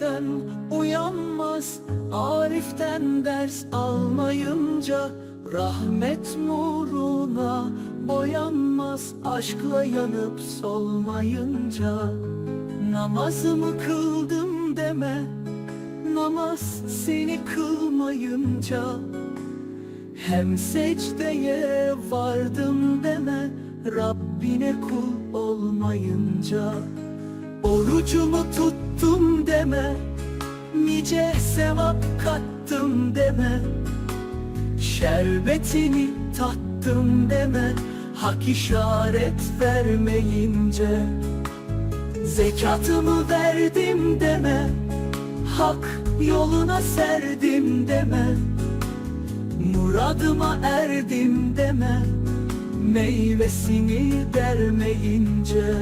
gafletten uyanmaz Arif'ten ders almayınca Rahmet nuruna boyanmaz. Aşkla yanıp solmayınca Namazımı kıldım deme. Namaz seni kılmayınca Hem secdeye vardım deme. Rabbine kul olmayınca Orucumu tuttum deme. Nice sevap kattım deme. Şerbetini tattım deme. Hak işaret vermeyince Zekatımı verdim deme. Hak yoluna serdim deme. Muradıma erdim deme. Meyvesini vermeyince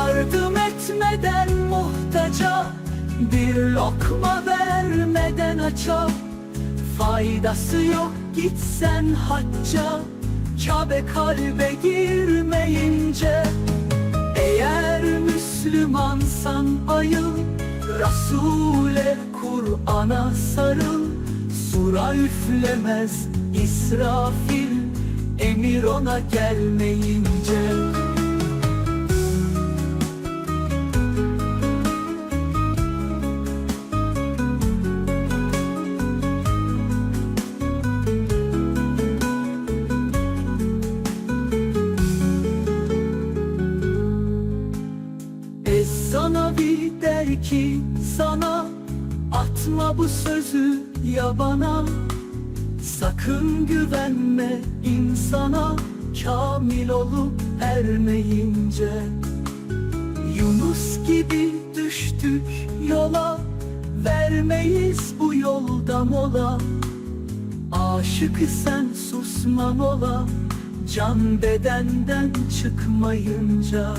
Yardım etmeden muhtaca Bir lokma vermeden aça. Faydası yok gitsen hacca Kabe kalbe girmeyince. Eğer Müslümansan ayıl Resul'e Kur'an'a sarıl. Sura üflemez İsrafil Emir ona gelmeyince Sana bir der ki sana Atma bu sözü yabana Sakın güvenme insana Kamil olup ermeyince. Yunus gibi düştük yola Vermeyiz bu yolda mola. Aşık sen susma mola Can bedenden çıkmayınca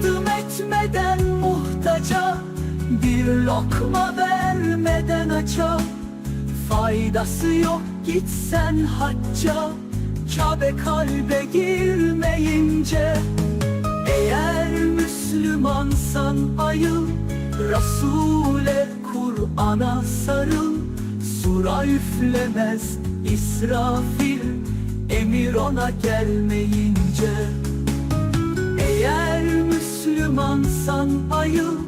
Yardım etmeden muhtaca Bir lokma vermeden aça. Faydası yok gitsen hacca Kabe kalbe girmeyince. Eğer Müslümansan ayıl Resul'e Kur'an'a sarıl. Sura üflemez İsrafil Emir ona gelmeyince Müslümansan ayıl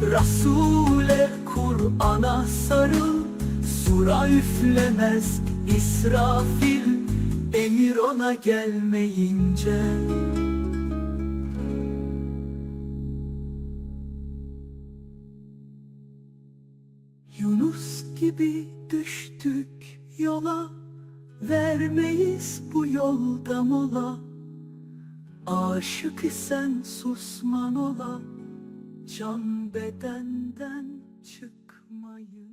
Resul'e Kur'an'a sarıl. Sura üflemez İsrafil Emir ona gelmeyince. Yunus gibi düştük yola Vermeyiz bu yolda mola. Aşık isen susman ola Can bedenden çıkmayın